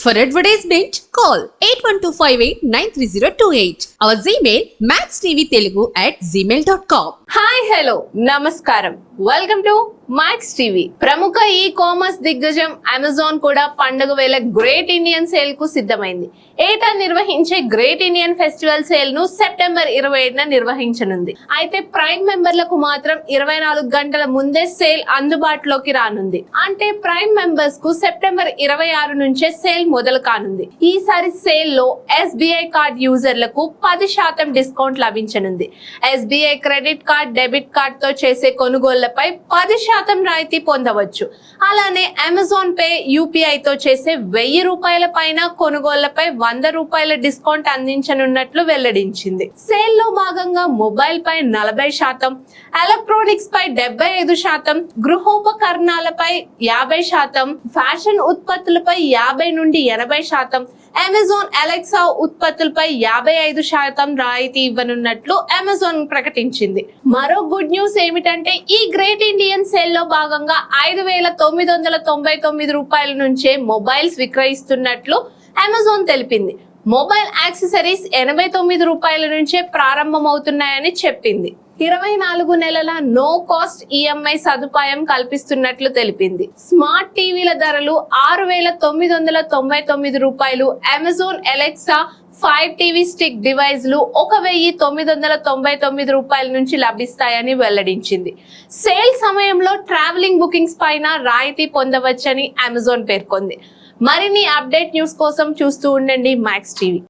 For advertisement, call 8125893028. Our Gmail, maxtvtelugu at gmail.com. Hi hello నమస్కారం welcome to Max TV ప్రముఖ e commerce దిగ్గజం Amazon కూడా పండుగ వేళ గ్రేట్ ఇండియన్ సేల్కు సిద్ధమైంది. ఏటా నిర్వహించే గ్రేట్ ఇండియన్ ఫెస్టివల్ సేల్ను సెప్టెంబర్ ఇరవై ఏడున నిర్వహించనుంది. అయితే ప్రైమ్ మెంబర్లకు మాత్రం ఇరవై నాలుగు గంటల ముందే సేల్ అందుబాటులోకి రానుంది. అంటే ప్రైమ్ మెంబర్స్కు సెప్టెంబర్ ఇరవై ఆరు నుంచే సేల్ మొదలు కానుంది. ఈసారి సేల్లో ఎస్బీఐ కార్డ్ యూజర్లకు పది శాతం డిస్కౌంట్ లభించనుంది. ఎస్బీఐ క్రెడిట్ కార్డ్ డెబిట్ కార్డ్తో చేసే కొనుగోళ్ళపై పది శాతం రాయితీ పొందవచ్చు. అలానే అమెజాన్ పే యూపీఐతో చేసే వెయ్యి రూపాయల పైన కొనుగోళ్ళపై వంద రూపాయల డిస్కౌంట్ అందించనున్నట్లు వెల్లడించింది. సేల్లో భాగంగా మొబైల్ పై నలభై శాతం ఎలక్ట్రానిక్స్ పై డెబ్బై ఐదు శాతం గృహోపకరణాలపై యాభై శాతం ఫ్యాషన్ ఉత్పత్తులపై యాభై నుండి ఎనభై శాతం అమెజాన్ అలెక్సా ఉత్పత్తులపై యాభై ఐదు శాతం రాయితీ ఇవ్వనున్నట్లు అమెజాన్ ప్రకటించింది. మరో గుడ్ న్యూస్ ఏమిటంటే ఈ గ్రేట్ ఇండియన్ సేల్లో భాగంగా ఐదు వేల తొమ్మిది వందల తొంభై తొమ్మిది రూపాయల నుంచే మొబైల్స్ విక్రయిస్తున్నట్లు అమెజాన్ తెలిపింది. మొబైల్ యాక్సెసరీస్ ఎనభై తొమ్మిది రూపాయల నుంచే ప్రారంభమవుతున్నాయని చెప్పింది. ఇరవై నాలుగు నెలల నో కాస్ట్ ఈఎంఐ సదుపాయం కల్పిస్తున్నట్లు తెలిపింది. స్మార్ట్ టీవీల ధరలు ఆరు వేల తొమ్మిది వందల తొంభై తొమ్మిది రూపాయలు Amazon Alexa Fire TV Stick డివైజ్లు ఒక వెయ్యి తొమ్మిది వందల తొంభై తొమ్మిది రూపాయల నుంచి లభిస్తాయని వెల్లడించింది. సేల్ సమయంలో ట్రావెలింగ్ బుకింగ్స్ పైన రాయితీ పొందవచ్చని అమెజాన్ పేర్కొంది. మరిన్ని అప్డేట్ న్యూస్ కోసం చూస్తూ ఉండండి మ్యాక్స్ టీవీ.